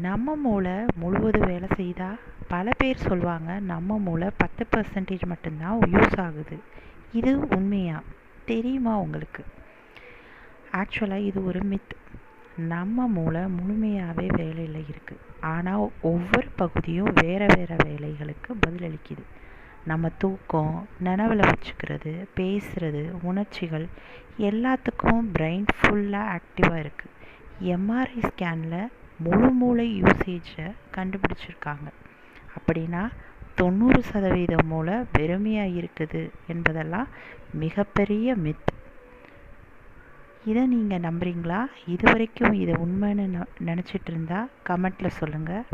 நம்ம மூளை முழுவதும் வேலை செய்தால் பல பேர் சொல்லுவாங்க நம்ம மூளை பத்து பர்சன்டேஜ் மட்டும்தான் யூஸ் ஆகுது. இது உண்மையா? தெரியுமா உங்களுக்கு? ஆக்சுவலாக இது ஒரு மித் நம்ம மூளை முழுமையாகவே வேலையில் இருக்குது ஆனால் ஒவ்வொரு பகுதியும் வேறு வேறு வேலைகளுக்கு பதிலளிக்குது. நம்ம தூக்கம் நினவில் வச்சுக்கிறது பேசுகிறது உணர்ச்சிகள் எல்லாத்துக்கும் பிரெயின் ஃபுல்லாக ஆக்டிவாக இருக்குது எம்ஆர்ஐ ஸ்கேனில் முழு மூளை யூசேஜை கண்டுபிடிச்சிருக்காங்க. அப்படின்னா தொண்ணூறு சதவீதம் மூளை வெறுமையாக இருக்குது என்பதெல்லாம் மிகப்பெரிய மித் இதை நீங்கள் நம்புறீங்களா? இது வரைக்கும் இதை உண்மைன்னு நினச்சிட்டு இருந்தால் கமெண்ட்டில் சொல்லுங்கள்